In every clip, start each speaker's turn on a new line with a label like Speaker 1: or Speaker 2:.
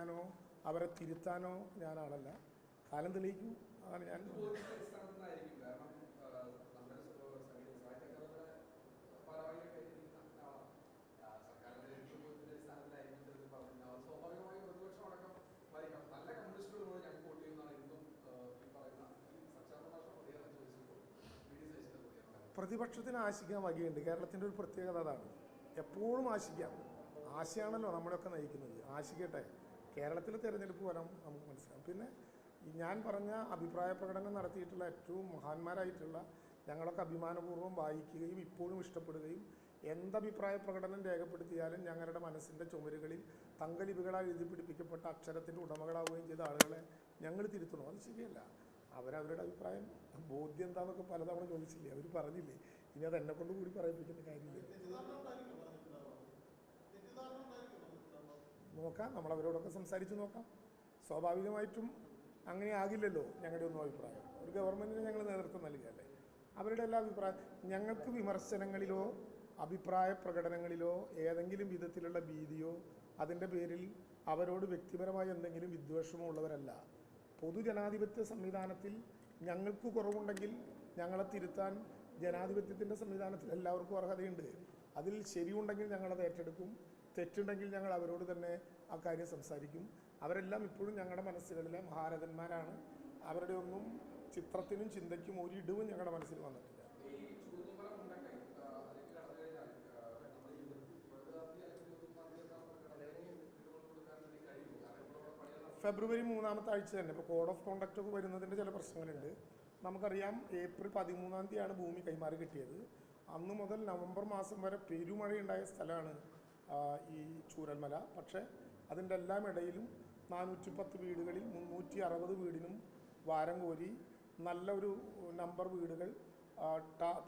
Speaker 1: പറയാനോ അവരെ തിരുത്താനോ ഞാൻ ആളല്ല കാലം തെളിയിക്കും. അതാണ് ഞാൻ പ്രതിപക്ഷത്തിന് ആശിക്കാൻ വകയുണ്ട്. കേരളത്തിന്റെ ഒരു പ്രത്യേകത അതാണ്. എപ്പോഴും ആശിക്കാം. ആശയാണല്ലോ നമ്മളെയൊക്കെ നയിക്കുന്നത്. ആശിക്കട്ടെ. കേരളത്തിലെ തെരഞ്ഞെടുപ്പ് ഫലം നമുക്ക് മനസ്സിലാവും. പിന്നെ ഞാൻ പറഞ്ഞ അഭിപ്രായ പ്രകടനം നടത്തിയിട്ടുള്ള ഏറ്റവും മഹാന്മാരായിട്ടുള്ള ഞങ്ങളൊക്കെ അഭിമാനപൂർവം വായിക്കുകയും ഇപ്പോഴും ഇഷ്ടപ്പെടുകയും എന്തഭിപ്രായ പ്രകടനം രേഖപ്പെടുത്തിയാലും ഞങ്ങളുടെ മനസ്സിന്റെ ചുമരുകളിൽ തങ്കലിപികളാൽ എഴുതി പിടിപ്പിക്കപ്പെട്ട അക്ഷരത്തിന്റെ ഉടമകളാവുകയും ചെയ്ത ആളുകളെ ഞങ്ങൾ തിരുത്തണോ. അത് ശരിയല്ല. അവരവരുടെ അഭിപ്രായം ബോധ്യം എന്താണെന്നൊക്കെ പലതവണ ചോദിച്ചില്ലേ? അവർ പറഞ്ഞില്ലേ? ഇനി അത് കൊണ്ട് കൂടി പറയിപ്പിക്കേണ്ട കാര്യമില്ല. നോക്കാം നമ്മൾ അവരോടൊക്കെ സംസാരിച്ച് നോക്കാം. സ്വാഭാവികമായിട്ടും അങ്ങനെ ആകില്ലല്ലോ ഞങ്ങളുടെ ഒന്നും അഭിപ്രായം. ഒരു ഗവൺമെന്റിന് ഞങ്ങൾ നേതൃത്വം നൽകുകയല്ലേ അവരുടെ എല്ലാ അഭിപ്രായം ഞങ്ങൾക്ക് വിമർശനങ്ങളിലോ അഭിപ്രായ പ്രകടനങ്ങളിലോ ഏതെങ്കിലും വിധത്തിലുള്ള ഭീതിയോ അതിന്റെ പേരിൽ അവരോട് വ്യക്തിപരമായ എന്തെങ്കിലും വിദ്വേഷമോ ഉള്ളവരല്ല. പൊതുജനാധിപത്യ സംവിധാനത്തിൽ ഞങ്ങൾക്ക് കുറവുണ്ടെങ്കിൽ ഞങ്ങളെ തിരുത്താൻ ജനാധിപത്യത്തിന്റെ സംവിധാനത്തിൽ എല്ലാവർക്കും അർഹതയുണ്ട്. അതിൽ ശരിയുണ്ടെങ്കിൽ ഞങ്ങളത് ഏറ്റെടുക്കും. തെറ്റുണ്ടെങ്കിൽ ഞങ്ങൾ അവരോട് തന്നെ ആ കാര്യം സംസാരിക്കും. അവരെല്ലാം ഇപ്പോഴും ഞങ്ങളുടെ മനസ്സുകളിലെ മഹാരഥന്മാരാണ്. അവരുടെ ഒന്നും ചിത്രത്തിനും ചിന്തയ്ക്കും ഒരു ഇടിവും ഞങ്ങളുടെ മനസ്സിൽ വന്നിട്ടില്ല. ഫെബ്രുവരി മൂന്നാമത്തെ ആഴ്ച തന്നെ. ഇപ്പോൾ കോഡ് ഓഫ് കോണ്ടക്റ്റ് ഒക്കെ വരുന്നതിന്റെ ചില പ്രശ്നങ്ങളുണ്ട്. നമുക്കറിയാം ഏപ്രിൽ പതിമൂന്നാം തീയതിയാണ് ഭൂമി കൈമാറി കിട്ടിയത്. അന്ന് മുതൽ നവംബർ മാസം വരെ പെരുമഴയുണ്ടായ സ്ഥലമാണ് ഈ ചൂരൽമല. പക്ഷേ അതിന്റെ എല്ലാം ഇടയിലും നാനൂറ്റി പത്ത് വീടുകളിൽ മുന്നൂറ്റി അറുപത് വീടിനും വാരം കോരി നല്ല ഒരു നമ്പർ വീടുകൾ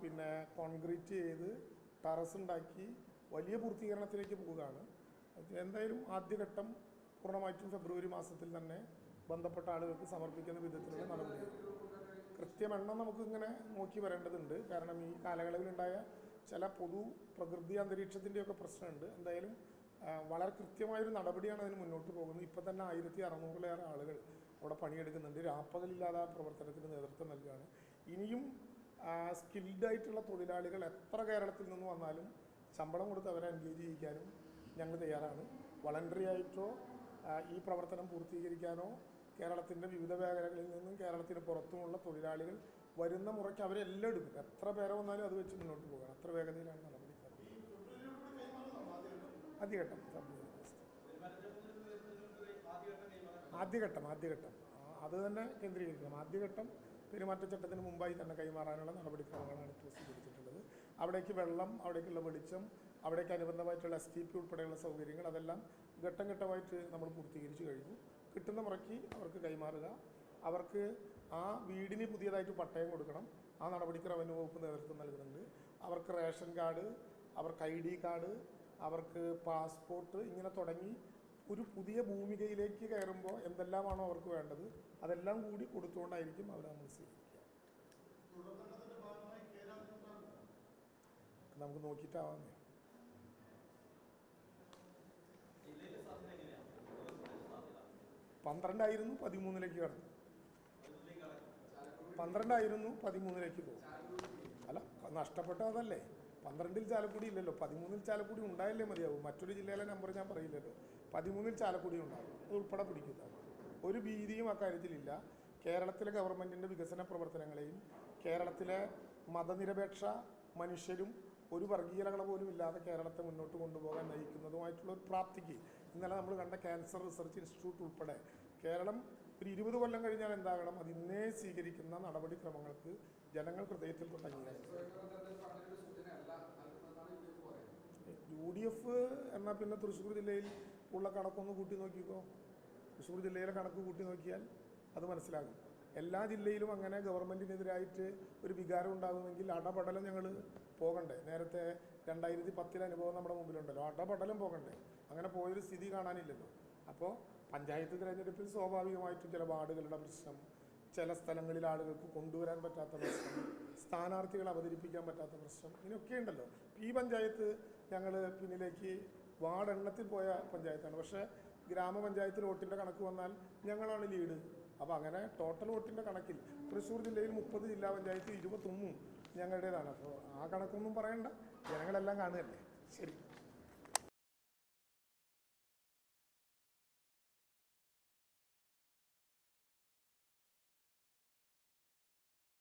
Speaker 1: പിന്നെ കോൺക്രീറ്റ് ചെയ്ത് ടെറസ് ഉണ്ടാക്കി വലിയ പൂർത്തീകരണത്തിലേക്ക് പോവുകയാണ്. എന്തായാലും ആദ്യഘട്ടം പൂർണമായിട്ടും ഫെബ്രുവരി മാസത്തിൽ തന്നെ ബന്ധപ്പെട്ട ആളുകൾക്ക് സമർപ്പിക്കുന്ന വിധത്തിലുള്ള നടപടി കൃത്യമെണ്ണം നമുക്കിങ്ങനെ നോക്കി വരേണ്ടതുണ്ട്. കാരണം ഈ കാലയളവിലുണ്ടായ ചില പൊതു പ്രകൃതി അന്തരീക്ഷത്തിന്റെയൊക്കെ പ്രശ്നമുണ്ട്. എന്തായാലും വളരെ കൃത്യമായൊരു നടപടിയാണ് അതിന് മുന്നോട്ട് പോകുന്നത്. ഇപ്പം തന്നെ ആയിരത്തി അറുന്നൂറിലേറെ ആളുകൾ അവിടെ പണിയെടുക്കുന്നുണ്ട്. രാപ്പകലില്ലാതെ ആ പ്രവർത്തനത്തിന് നേതൃത്വം നൽകുകയാണ്. ഇനിയും സ്കിൽഡ് ആയിട്ടുള്ള തൊഴിലാളികൾ എത്ര കേരളത്തിൽ നിന്ന് വന്നാലും ശമ്പളം കൊടുത്ത് അവരെ എൻഗേജ് ചെയ്യിക്കാനും ഞങ്ങൾ തയ്യാറാണ്. വളണ്ടറി ആയിട്ടോ ഈ പ്രവർത്തനം പൂർത്തീകരിക്കാനോ കേരളത്തിന്റെ വിവിധ മേഖലകളിൽ നിന്നും കേരളത്തിന് പുറത്തുമുള്ള തൊഴിലാളികൾ വരുന്ന മുറയ്ക്ക് അവരെല്ലാം എടുക്കും. എത്ര പേരെ വന്നാലും അത് വെച്ച് മുന്നോട്ട് പോകണം അത്ര വേഗതയിലാണ് നടപടി ആദ്യഘട്ടം. ആദ്യഘട്ടം ആദ്യഘട്ടം. അത് തന്നെ കേന്ദ്രീകരിക്കണം. ആദ്യഘട്ടം പെരുമാറ്റച്ചട്ടത്തിന് മുമ്പായി തന്നെ കൈമാറാനുള്ള നടപടിക്രമങ്ങളാണ് സ്വീകരിച്ചിട്ടുള്ളത്. അവിടേക്ക് വെള്ളം അവിടേക്കുള്ള വെളിച്ചം അവിടേക്ക് അനുബന്ധമായിട്ടുള്ള എസ് ടി പി ഉൾപ്പെടെയുള്ള സൗകര്യങ്ങൾ അതെല്ലാം ഘട്ടം ഘട്ടമായിട്ട് നമ്മൾ പൂർത്തീകരിച്ചു കഴിഞ്ഞു. കിട്ടുന്ന മുറയ്ക്ക് അവർക്ക് കൈമാറുക. അവർക്ക് ആ വീടിന് പുതിയതായിട്ട് പട്ടയം കൊടുക്കണം. ആ നടപടിക്ക് റവന്യൂ വകുപ്പ് നേതൃത്വം നൽകുന്നുണ്ട്. അവർക്ക് റേഷൻ കാർഡ് അവർക്ക് ഐ ഡി കാർഡ് അവർക്ക് പാസ്പോർട്ട് ഇങ്ങനെ തുടങ്ങി ഒരു പുതിയ ഭൂമികയിലേക്ക് കയറുമ്പോൾ എന്തെല്ലാമാണോ അവർക്ക് വേണ്ടത് അതെല്ലാം കൂടി കൊടുത്തുകൊണ്ടായിരിക്കും അവർ നമ്മൾ സ്വീകരിക്കുക. നമുക്ക് നോക്കിയിട്ടാവാന്നേ പന്ത്രണ്ടായിരുന്നു പതിമൂന്നിലേക്ക് കടന്നു. പന്ത്രണ്ടായിരുന്നു പതിമൂന്നിലേക്ക് പോകും. അല്ല നഷ്ടപ്പെട്ട അതല്ലേ? പന്ത്രണ്ടിൽ ചാലക്കുടി ഇല്ലല്ലോ. പതിമൂന്നിൽ ചാലക്കുടി ഉണ്ടായല്ലേ മതിയാവും. മറ്റൊരു ജില്ലയിലെ നമ്പർ ഞാൻ പറയില്ലല്ലോ. പതിമൂന്നിൽ ചാലക്കുടി ഉണ്ടാവും അത് ഉൾപ്പെടെ പിടിക്കുക. ഒരു ഭീതിയും അക്കാര്യത്തിലില്ല കേരളത്തിലെ ഗവൺമെന്റിന്റെ വികസന പ്രവർത്തനങ്ങളെയും കേരളത്തിലെ മതനിരപേക്ഷ മനുഷ്യരും ഒരു വർഗീയതകൾ പോലും ഇല്ലാതെ കേരളത്തെ മുന്നോട്ട് കൊണ്ടുപോകാൻ നയിക്കുന്നതുമായിട്ടുള്ള ഒരു പ്രാപ്തിക്ക് ഇന്നലെ നമ്മൾ കണ്ട ക്യാൻസർ റിസർച്ച് ഇൻസ്റ്റിറ്റ്യൂട്ട് ഉൾപ്പെടെ കേരളം ഒരു ഇരുപത് കൊല്ലം കഴിഞ്ഞാൽ എന്താകണം? അത് ഇന്നേ സ്വീകരിക്കുന്ന നടപടിക്രമങ്ങൾക്ക് ജനങ്ങൾ ഹൃദയത്തിൽ കൊണ്ട്
Speaker 2: യു ഡി എഫ്
Speaker 1: എന്നാൽ പിന്നെ തൃശ്ശൂർ ജില്ലയിൽ ഉള്ള കണക്കൊന്ന് കൂട്ടി നോക്കിക്കോ. തൃശ്ശൂർ ജില്ലയിലെ കണക്ക് കൂട്ടി നോക്കിയാൽ അത് മനസ്സിലാകും. എല്ലാ ജില്ലയിലും അങ്ങനെ ഗവൺമെന്റിനെതിരായിട്ട് ഒരു വികാരം ഉണ്ടാകുമെങ്കിൽ അടപടലം ഞങ്ങൾ പോകണ്ടേ. നേരത്തെ രണ്ടായിരത്തി പത്തിലെ അനുഭവം നമ്മുടെ മുമ്പിലുണ്ടല്ലോ. അടപടലം പോകണ്ടേ. അങ്ങനെ പോയൊരു സ്ഥിതി കാണാനില്ലല്ലോ. അപ്പോൾ പഞ്ചായത്ത് തിരഞ്ഞെടുപ്പിൽ സ്വാഭാവികമായിട്ടും ചില വാർഡുകളുടെ പ്രശ്നം ചില സ്ഥലങ്ങളിൽ ആളുകൾക്ക് കൊണ്ടുവരാൻ പറ്റാത്ത പ്രശ്നം സ്ഥാനാർത്ഥികൾ അവതരിപ്പിക്കാൻ പറ്റാത്ത പ്രശ്നം ഇങ്ങനെയൊക്കെ ഉണ്ടല്ലോ. ഈ പഞ്ചായത്ത് ഞങ്ങൾ പിന്നിലേക്ക് വാർഡ് എണ്ണത്തിൽ പോയ പഞ്ചായത്താണ്. പക്ഷേ ഗ്രാമപഞ്ചായത്തിൽ വോട്ടിന്റെ കണക്ക് വന്നാൽ ഞങ്ങളാണ് ലീഡ്. അപ്പോൾ അങ്ങനെ ടോട്ടൽ വോട്ടിന്റെ കണക്കിൽ തൃശ്ശൂർ ജില്ലയിൽ മുപ്പത് ജില്ലാ പഞ്ചായത്ത് ഇരുപത്തൊന്നും ഞങ്ങളുടേതാണ്. അപ്പോൾ ആ കണക്കൊന്നും പറയണ്ട. ജനങ്ങളെല്ലാം കാണുകയല്ലേ? ശരി.